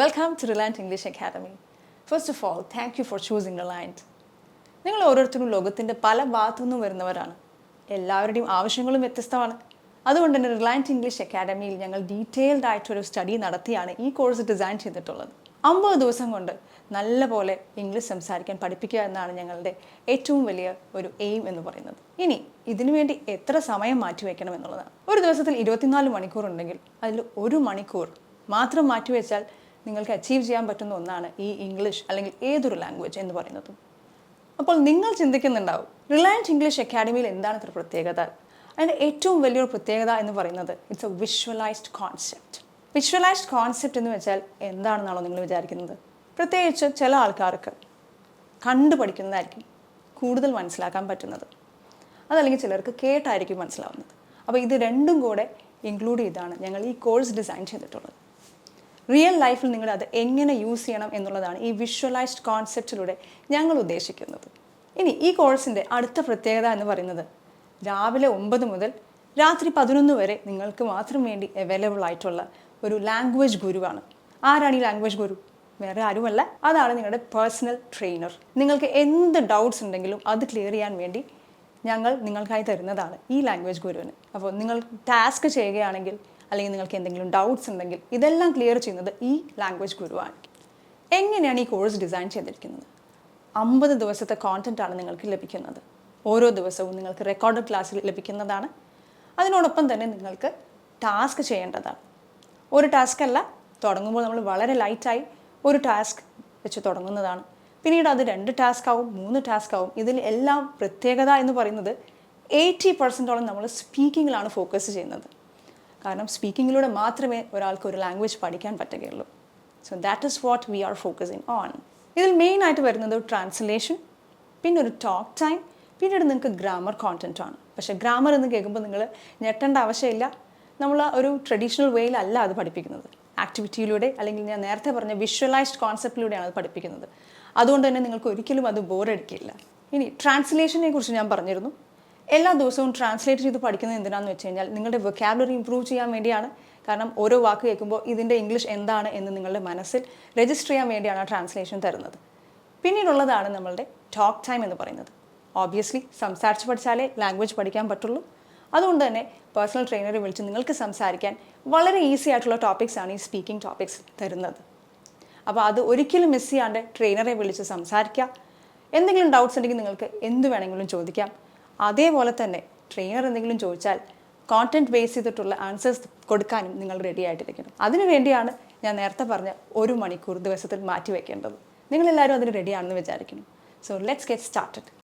Welcome to Reliant English academy first of all thank you for choosing Reliant നിങ്ങൾ ഓരോരുത്തരും ലോകത്തിന്റെ പല ഭാഗത്തു നിന്നും വരുന്നവരാണ്. എല്ലാവരുടെയും ആവശ്യങ്ങളും വ്യത്യസ്തമാണ്. അതുകൊണ്ട് തന്നെ റിലയന്റ് ഇംഗ്ലീഷ് അക്കാദമിയിൽ ഞങ്ങൾ ഡീറ്റെയിൽഡ് ആയിട്ടൊരു സ്റ്റഡി നടത്തിയാണ് ഈ കോഴ്സ് ഡിസൈൻ ചെയ്തിട്ടുള്ളത്. അമ്പത് ദിവസം കൊണ്ട് നല്ല പോലെ ഇംഗ്ലീഷ് സംസാരിക്കാൻ പഠിപ്പിക്കുക എന്നാണ് ഞങ്ങളുടെ ഏറ്റവും വലിയ ഒരു എയിം എന്ന് പറയുന്നത്. ഇനി ഇതിനു വേണ്ടി എത്ര സമയം മാറ്റിവെക്കണം എന്നുള്ളതാണ്. ഒരു ദിവസത്തിൽ ഇരുപത്തിനാല് മണിക്കൂർ ഉണ്ടെങ്കിൽ അതിൽ ഒരു മണിക്കൂർ മാത്രം മാറ്റിവെച്ചാൽ നിങ്ങൾക്ക് അച്ചീവ് ചെയ്യാൻ പറ്റുന്ന ഒന്നാണ് ഈ ഇംഗ്ലീഷ് അല്ലെങ്കിൽ ഏതൊരു ലാംഗ്വേജ് എന്ന് പറയുന്നതും. അപ്പോൾ നിങ്ങൾ ചിന്തിക്കുന്നുണ്ടാവും റിലയൻസ് ഇംഗ്ലീഷ് അക്കാഡമിയിൽ എന്താണ് ഇത്ര പ്രത്യേകത? അതിന്റെ ഏറ്റവും വലിയൊരു പ്രത്യേകത എന്ന് പറയുന്നത് it's a visualised concept visualised concept എന്ന് വെച്ചാൽ എന്താണെന്നാണോ നിങ്ങൾ വിചാരിക്കുന്നത്? പ്രത്യേകിച്ച് ചില ആൾക്കാർക്ക് കണ്ടു പഠിക്കുന്നതായിരിക്കും കൂടുതൽ മനസ്സിലാക്കാൻ പറ്റുന്നത്. അതല്ലെങ്കിൽ ചിലർക്ക് കേട്ടായിരിക്കും മനസ്സിലാവുന്നത്. അപ്പോൾ ഇത് രണ്ടും കൂടെ ഇൻക്ലൂഡ് ചെയ്താണ് ഞങ്ങൾ ഈ കോഴ്സ് ഡിസൈൻ ചെയ്തിട്ടുള്ളത്. റിയൽ ലൈഫിൽ നിങ്ങൾ അത് എങ്ങനെ യൂസ് ചെയ്യണം എന്നുള്ളതാണ് ഈ വിഷ്വലൈസ്ഡ് കോൺസെപ്റ്റിലൂടെ ഞങ്ങൾ ഉദ്ദേശിക്കുന്നത്. ഇനി ഈ കോഴ്സിന്റെ അടുത്ത പ്രത്യേകത എന്ന് പറയുന്നത് രാവിലെ ഒമ്പത് മുതൽ രാത്രി പതിനൊന്ന് വരെ നിങ്ങൾക്ക് മാത്രം വേണ്ടി അവൈലബിൾ ആയിട്ടുള്ള ഒരു ലാംഗ്വേജ് ഗുരുവാണ് ആരാണ് ഈ ലാംഗ്വേജ് ഗുരു വേറെ ആരുമല്ല. അതാണ് നിങ്ങളുടെ പേഴ്സണൽ ട്രെയിനർ നിങ്ങൾക്ക് എന്ത് ഡൗട്ട്സ് ഉണ്ടെങ്കിലും അത് ക്ലിയർ ചെയ്യാൻ വേണ്ടി ഞങ്ങൾ നിങ്ങൾക്കായി തരുന്നതാണ് ഈ ലാംഗ്വേജ് ഗുരുവിന് അപ്പോൾ നിങ്ങൾ ടാസ്ക് ചെയ്യുകയാണെങ്കിൽ അല്ലെങ്കിൽ നിങ്ങൾക്ക് എന്തെങ്കിലും ഡൗട്ട്സ് ഉണ്ടെങ്കിൽ ഇതെല്ലാം ക്ലിയർ ചെയ്യുന്നത് ഈ ലാംഗ്വേജ് ഗുരുവാണ് എങ്ങനെയാണ് ഈ കോഴ്സ് ഡിസൈൻ ചെയ്തിരിക്കുന്നത്? അമ്പത് ദിവസത്തെ കോണ്ടന്റ് ആണ് നിങ്ങൾക്ക് ലഭിക്കുന്നത്. ഓരോ ദിവസവും നിങ്ങൾക്ക് റെക്കോർഡ് ക്ലാസ്സിൽ ലഭിക്കുന്നതാണ്. അതിനോടൊപ്പം തന്നെ നിങ്ങൾക്ക് ടാസ്ക് ചെയ്യേണ്ടതാണ്. ഒരു ടാസ്ക് അല്ല തുടങ്ങുമ്പോൾ നമ്മൾ വളരെ ലൈറ്റായി ഒരു ടാസ്ക് വെച്ച് തുടങ്ങുന്നതാണ്. പിന്നീട് അത് രണ്ട് ടാസ്ക് ആവും മൂന്ന് ടാസ്ക് ആവും. ഇതിൽ എല്ലാം പ്രത്യേകത എന്ന് പറയുന്നത് എയ്റ്റി പെർസെന്റോളം നമ്മൾ സ്പീക്കിങ്ങിലാണ് ഫോക്കസ് ചെയ്യുന്നത്. കാരണം സ്പീക്കിങ്ങിലൂടെ മാത്രമേ ഒരാൾക്ക് ഒരു ലാംഗ്വേജ് പഠിക്കാൻ പറ്റുകയുള്ളൂ. So that is what we are focusing on ഇതിൽ മെയിൻ ആയിട്ട് വരുന്നത് ട്രാൻസ്ലേഷൻ പിന്നെ ഒരു ടോക്ക് ടൈം പിന്നീട് നിങ്ങൾക്ക് ഗ്രാമർ കോണ്ടന്റ് ആണ്. പക്ഷേ ഗ്രാമർ എന്ന് കേൾക്കുമ്പോൾ നിങ്ങൾ ഞെട്ടേണ്ട ആവശ്യമില്ല. നമ്മൾ ഒരു ട്രഡീഷണൽ വേയിലല്ല അത് പഠിപ്പിക്കുന്നത്. ആക്ടിവിറ്റിയിലൂടെ അല്ലെങ്കിൽ ഞാൻ നേരത്തെ പറഞ്ഞ വിഷ്വലൈസ്ഡ് കോൺസെപ്റ്റിലൂടെയാണ് അത് പഠിപ്പിക്കുന്നത്. അതുകൊണ്ട് തന്നെ നിങ്ങൾക്ക് ഒരിക്കലും അത് ബോറടിക്കില്ല ഇനി ട്രാൻസ്ലേഷനെ കുറിച്ച് ഞാൻ പറഞ്ഞിരുന്നു. എല്ലാ ദിവസവും ട്രാൻസ്ലേറ്റ് ചെയ്ത് പഠിക്കുന്നത് എന്തിനാണെന്ന് വെച്ച് കഴിഞ്ഞാൽ നിങ്ങളുടെ വൊക്കാബുലറി ഇമ്പ്രൂവ് ചെയ്യാൻ വേണ്ടിയാണ്. കാരണം ഓരോ വാക്ക് കേൾക്കുമ്പോൾ ഇതിന്റെ ഇംഗ്ലീഷ് എന്താണ് എന്ന് നിങ്ങളുടെ മനസ്സിൽ രജിസ്റ്റർ ചെയ്യാൻ വേണ്ടിയാണ് ആ ട്രാൻസ്ലേഷൻ തരുന്നത്. പിന്നീടുള്ളതാണ് നമ്മളുടെ ടോക്ക് ടൈം എന്ന് പറയുന്നത്. ഓബ്വിയസ്ലി സംസാരിച്ച് പഠിച്ചാലേ ലാംഗ്വേജ് പഠിക്കാൻ പറ്റുള്ളൂ. അതുകൊണ്ട് തന്നെ പേഴ്സണൽ ട്രെയിനറെ വിളിച്ച് നിങ്ങൾക്ക് സംസാരിക്കാൻ വളരെ ഈസി ആയിട്ടുള്ള ടോപ്പിക്സ് ആണ് ഈ സ്പീക്കിംഗ് ടോപ്പിക്സ് തരുന്നത്. അപ്പോൾ അത് ഒരിക്കലും മിസ് ചെയ്യാണ്ട് ട്രെയിനറെ വിളിച്ച് സംസാരിക്കുക. എന്തെങ്കിലും ഡൗട്ട്സ് ഉണ്ടെങ്കിൽ നിങ്ങൾക്ക് എന്ത് വേണമെങ്കിലും ചോദിക്കാം. അതേപോലെ തന്നെ ട്രെയിനർ എന്തെങ്കിലും ചോദിച്ചാൽ കോണ്ടന്റ് ബേസ് ചെയ്തിട്ടുള്ള ആൻസേഴ്സ് കൊടുക്കാനും നിങ്ങൾ റെഡി ആയിട്ടിരിക്കണം അതിനു വേണ്ടിയാണ് ഞാൻ നേരത്തെ പറഞ്ഞ ഒരു മണിക്കൂർ ദിവസത്തിൽ മാറ്റി വെക്കേണ്ടത് നിങ്ങളെല്ലാവരും അതിന് റെഡിയാണെന്ന് വിചാരിക്കുന്നു. So let's get started